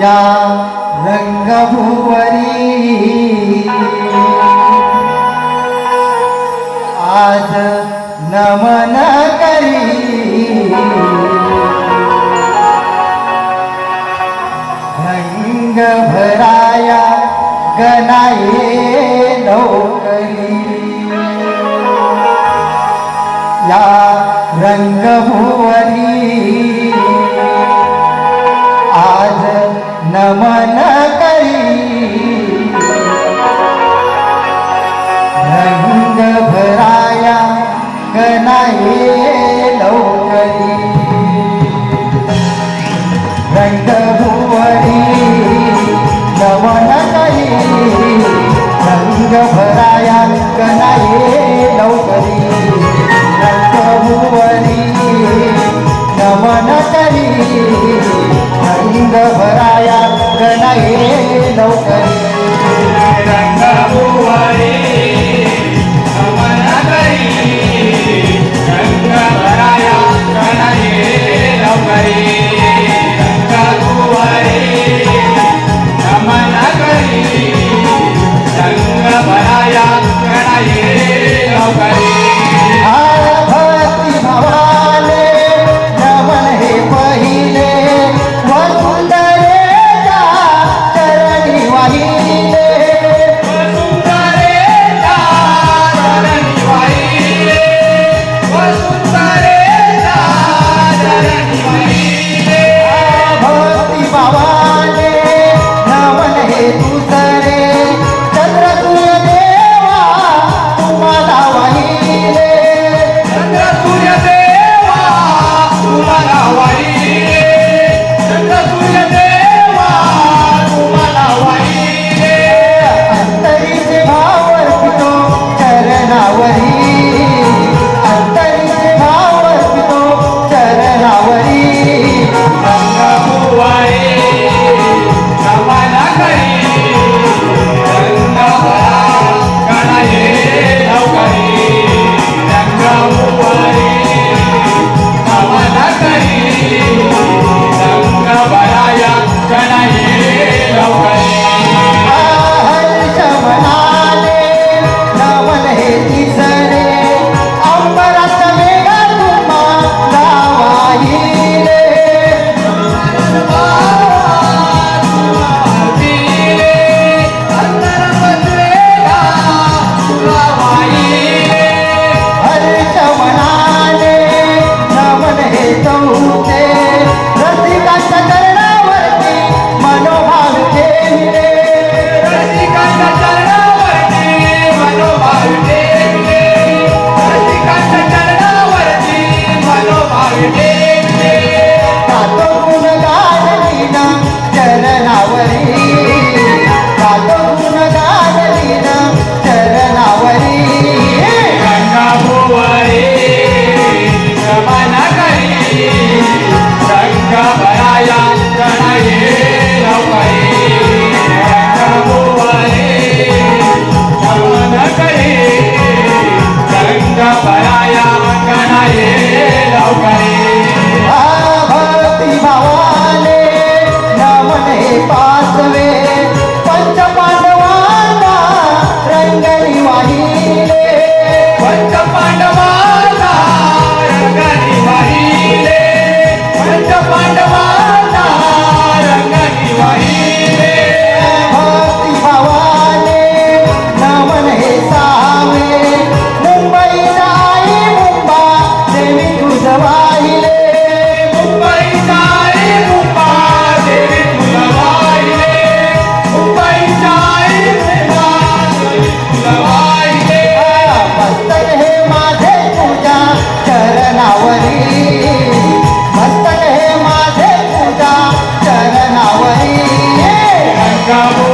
या रंगभुवरी. आज नमन करी. रंग भराया गनाये नोकरी या रंगभुवरी. आज नमन करी रंग भराया कनाई acabou.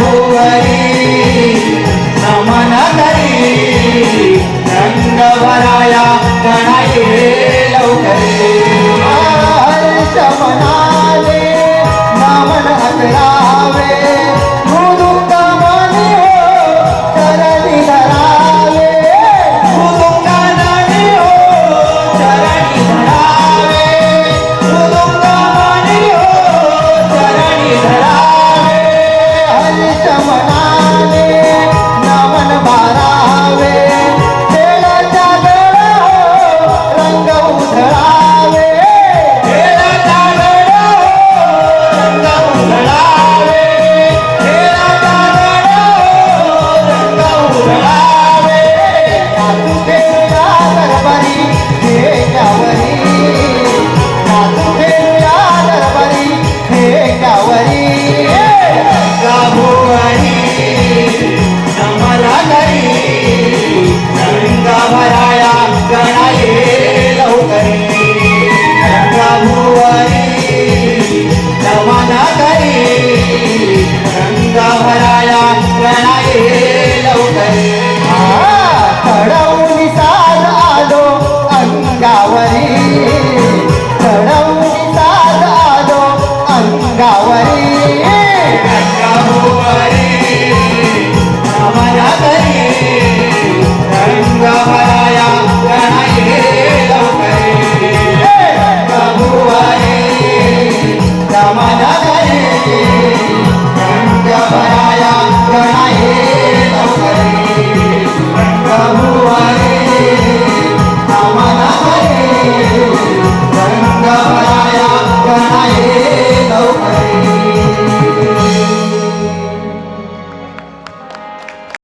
रंगभुवरी नमन करी रंग